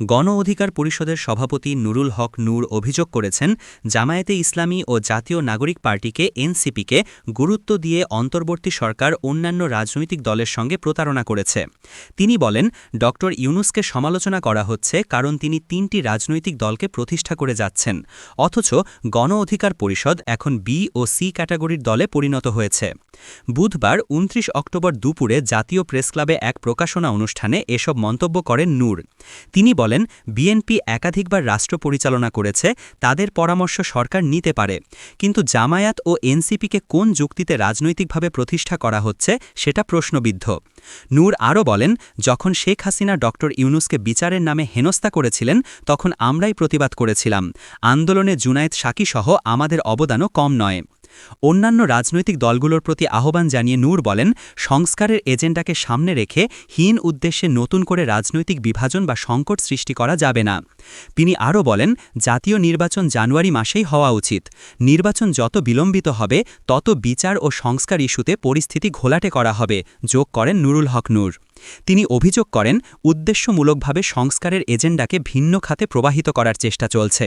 গণ অধিকার পরিষদের সভাপতি নুরুল হক নূর অভিযোগ করেছেন, জামায়াতে ইসলামী ও জাতীয় নাগরিক পার্টিকে এনসিপিকে গুরুত্ব দিয়ে অন্তর্বর্তী সরকার অন্যান্য রাজনৈতিক দলের সঙ্গে প্রতারণা করেছে। তিনি বলেন ড ইউনুসকে সমালোচনা করা হচ্ছে কারণ তিনি তিনটি রাজনৈতিক দলকে প্রতিষ্ঠা করে যাচ্ছেন, অথচ গণ অধিকার পরিষদ এখন বি ও সি ক্যাটাগরির দলে পরিণত হয়েছে। বুধবার উনত্রিশ অক্টোবর দুপুরে জাতীয় প্রেসক্লাবে এক প্রকাশনা অনুষ্ঠানে এসব মন্তব্য করেন নূর। তিনি বিএনপি একাধিকবার রাষ্ট্র পরিচালনা করেছে, তাদের পরামর্শ সরকার নিতে পারে। কিন্তু জামায়াত ও এনসিপিকে কোন যুক্তিতে রাজনৈতিকভাবে প্রতিষ্ঠা করা হচ্ছে, সেটা প্রশ্নবিদ্ধ। নূর আরও বলেন, যখন শেখ হাসিনা ড. ইউনুসকে বিচারের নামে হেনস্থা করেছিলেন, তখন আমরাই প্রতিবাদ করেছিলাম। আন্দোলনে জুনায়েদ সাকিসহ আমাদের অবদানও কম নয়। অন্যান্য রাজনৈতিক দলগুলোর প্রতি আহ্বান জানিয়ে নূর বলেন, সংস্কারের এজেন্ডাকে সামনে রেখে হীন উদ্দেশ্যে নতুন করে রাজনৈতিক বিভাজন বা সংকট সৃষ্টি করা যাবে না। তিনি আরও বলেন, জাতীয় নির্বাচন জানুয়ারি মাসেই হওয়া উচিত। নির্বাচন যত বিলম্বিত হবে, তত বিচার ও সংস্কার ইস্যুতে পরিস্থিতি ঘোলাটে করা হবে, যোগ করেন নুরুল হক নূর। তিনি অভিযোগ করেন, উদ্দেশ্যমূলকভাবে সংস্কারের এজেন্ডাকে ভিন্ন খাতে প্রবাহিত করার চেষ্টা চলছে।